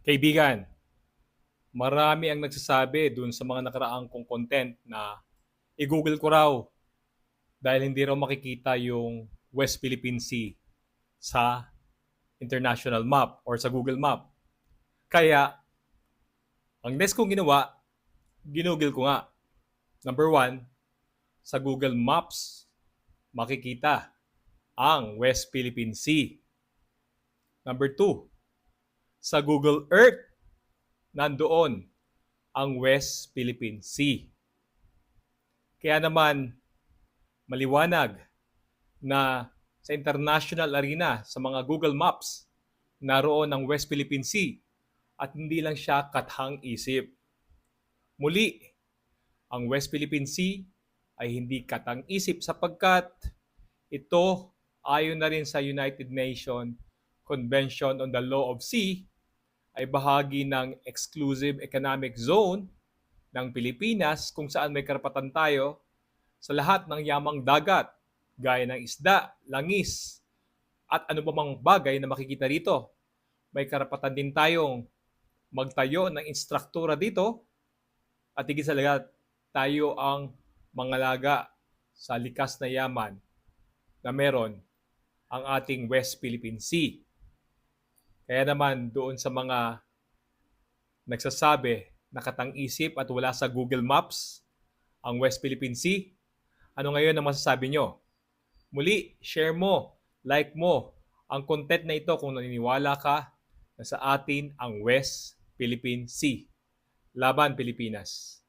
Kaibigan, marami ang nagsasabi dun sa mga nakaraang kong content na i-google ko raw dahil hindi raw makikita yung West Philippine Sea sa international map or sa Google Map. Kaya, ang next kong ginawa, ginugol ko nga. Number one, sa Google Maps, makikita ang West Philippine Sea. Number two, sa Google Earth, nandoon ang West Philippine Sea. Kaya naman, maliwanag na sa international arena, sa mga Google Maps, naroon ang West Philippine Sea at hindi lang siya kathang isip. Muli, ang West Philippine Sea ay hindi katang isip sapagkat ito ayon na rin sa United Nations Convention on the Law of Sea ay bahagi ng exclusive economic zone ng Pilipinas kung saan may karapatan tayo sa lahat ng yamang dagat gaya ng isda, langis, at ano pa mang bagay na makikita rito. May karapatan din tayong magtayo ng instruktura dito at higit sa lahat, tayo ang mangalaga sa likas na yaman na meron ang ating West Philippine Sea. Kaya naman doon sa mga nagsasabi na katang-isip at wala sa Google Maps ang West Philippine Sea, ano ngayon ang masasabi nyo? Muli, share mo, like mo ang content na ito kung naniniwala ka na sa atin ang West Philippine Sea. Laban Pilipinas.